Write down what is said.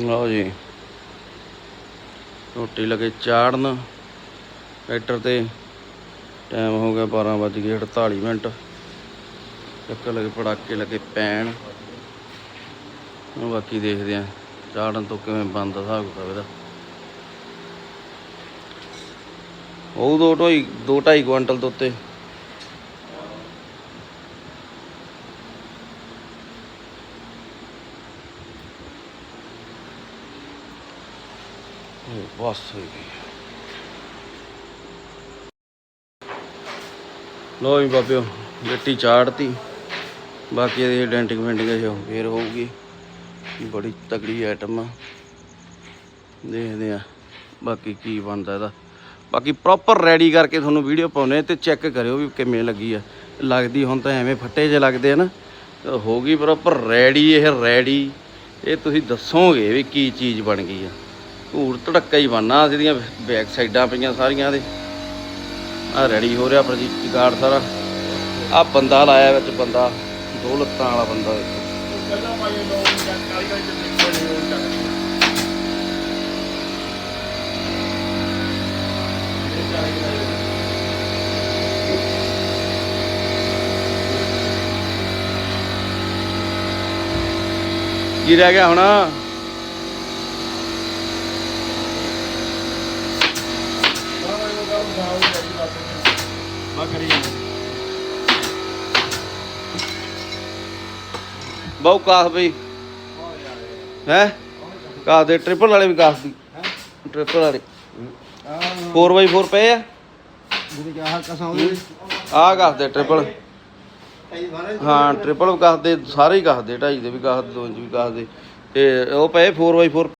ਲਓ ਜੀ। ਰੋਟੀ ਲਗੇ ਚਾੜਨ। ਟਰੈਕਟਰ ਤੇ ਟਾਈਮ ਹੋ ਗਿਆ 12 ਵੱਜ ਗਏ 48 ਮਿੰਟ। ਚੱਕਰ ਲਗੇ ਪੜਾਕੇ ਲਗੇ ਪੈਣ। ਹੁਣ ਬਾਕੀ ਦੇਖਦੇ ਆ ਚਾੜਨ ਤੋਂ ਕਿਵੇਂ ਬੰਦ ਹਿਸਾਬ ਕਿਤਾਬ ਇਹਦਾ। ਉਹ ਦੋ ਢਾਈ ਦੋ ਢਾਈ ਕੁਇੰਟਲ ਤੋਂ ਉੱਤੇ। ਇਹ ਬਸ ਹੋਈ ਗਈ। ਲੋ ਜੀ ਬਾਬਿਓ ਗੱਟੀ ਚਾੜਤੀ। ਬਾਕੀ ਇਹਦੀ ਡੈਂਟਿੰਗ ਫੈਂਟਿੰਗ ਜੋ ਫੇਰ ਹੋਊਗੀ। ਬੜੀ ਤਕੜੀ ਆਈਟਮ ਆ। ਦੇਖਦੇ ਆ ਬਾਕੀ ਕੀ ਬਣਦਾ ਇਹਦਾ। ਬਾਕੀ ਪ੍ਰੋਪਰ ਰੈਡੀ ਕਰਕੇ ਤੁਹਾਨੂੰ ਵੀਡੀਓ ਪਾਉਨੇ ਤੇ ਚੈੱਕ ਕਰਿਓ ਵੀ ਕਿਵੇਂ ਲੱਗੀ ਆ। ਲੱਗਦੀ ਹੁਣ ਤਾਂ ਐਵੇਂ ਫੱਟੇ ਜੇ ਲੱਗਦੇ ਆ ਨਾ। ਹੋ ਗਈ ਪ੍ਰੋਪਰ ਰੈਡੀ ਇਹ ਰੈਡੀ ਇਹ ਤੁਸੀਂ ਦੱਸੋਗੇ ਵੀ ਕੀ ਚੀਜ਼ ਬਣ ਗਈ ਆ। ਧੂੜ ਧੜੱਕਾ ਹੀ ਬਣਨਾ ਜਿਹਦੀਆਂ ਬੈਕ ਸਾਈਡਾਂ ਪਈਆਂ ਸਾਰੀਆਂ ਦੇ। ਆ ਰੈਡੀ ਹੋ ਰਿਹਾ ਪ੍ਰਜੀਤ ਜਗਾੜ ਸਾਰਾ। ਆ ਬੰਦਾ ਲਾਇਆ ਵਿੱਚ ਬੰਦਾ, ਦੋ ਲੱਤਾਂ ਵਾਲਾ ਬੰਦਾ ਕੀ ਰਹਿ ਗਿਆ ਹੁਣ? ਬਹੁ ਕਾਸ ਬਈ। ਹੈ? ਕਾਸ ਦੇ ਟ੍ਰਿਪਲ ਵਾਲੇ ਵੀ ਕਾਸ ਦੀ। ਟ੍ਰਿਪਲ ਵਾਲੇ। 4x4 ਪਏ ਆ। ਆ ਕਾਸ ਦੇ ਟ੍ਰਿਪਲ ਹਾਂ ਟ੍ਰਿਪਲ ਵੀ ਕਾਸ ਦੇ, ਸਾਰੇ ਹੀ ਕਾਸ ਦੇ, ਢਾਈ ਦੇ ਵੀ ਕਾਸ ਦੇ, ਦੋ ਇੰਚ ਵੀ ਕਾਸ ਦੇ। ਤੇ ਉਹ ਪਏ 4x4